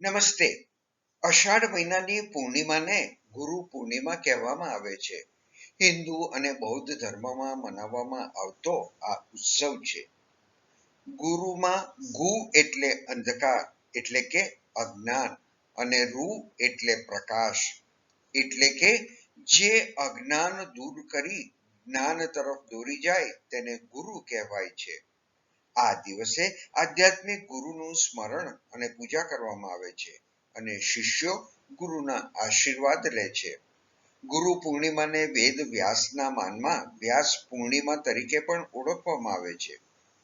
નમસ્તે. અષાઢ મહિનાની પૂર્ણિમાને ગુરુ પૂર્ણિમા કહેવામાં આવે છે. હિન્દુ અને બૌદ્ધ ધર્મમાં મનાવવામાં આવતો આ ઉત્સવ છે. ગુરુમાં ગુ એટલે અંધકાર, એટલે કે અજ્ઞાન અને રૂ એટલે પ્રકાશ, એટલે કે જે અજ્ઞાન દૂર કરી જ્ઞાન તરફ દોરી જાય તેને ગુરુ કહેવાય છે. આ દિવસે આધ્યાત્મિક ગુરુનું સ્મરણ અને પૂજા કરવામાં આવે છે અને શિષ્યો ગુરુના આશીર્વાદ લે છે. ગુરુ પૂર્ણિમાને વેદ વ્યાસના માનમાં વ્યાસ પૂર્ણિમા તરીકે પણ ઓળખવામાં આવે છે,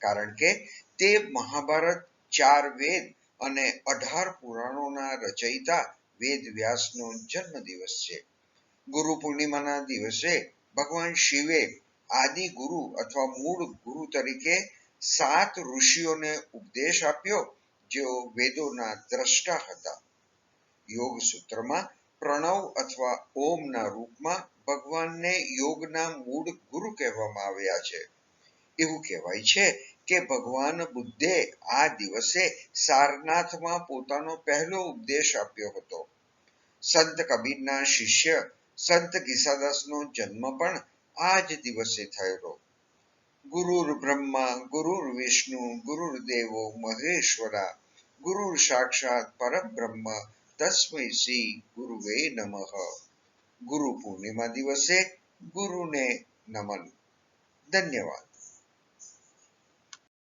કારણ કે તે મહાભારત ચાર વેદ અને અઢાર પુરાણોના રચયિતા વેદ વ્યાસનો જન્મ દિવસ છે. ગુરુ પૂર્ણિમાના દિવસે ભગવાન શિવે આદિ ગુરુ અથવા મૂળ ગુરુ તરીકે સાત ઋષિઓને ઉપદેશ આપ્યો, જેઓ વેદોના દ્રષ્ટા હતા. યોગ સૂત્રમાં પ્રણવ અથવા ઓમના રૂપમાં ભગવાનને યોગના મૂળ ગુરુ કહેવામાં આવ્યા છે. એવું કહેવાય છે કે ભગવાન બુદ્ધે આ દિવસે સારનાથમાં પોતાનો પહેલો ઉપદેશ આપ્યો હતો. સંત કબીરના શિષ્ય, સંત ગીસાદાસનો જન્મ પણ આ જ દિવસે થયેલો. બ્રહ્મા વિષ્ણુ ગુરુર દેવો મહેશ્વરા ગુરુર સાક્ષાત પરબ્રહ્મ તસ્મૈ શ્રી ગુરુવે નમઃ ગુરુ પૂર્ણિમા દિવસે ગુરુને નમન ધન્યવાદ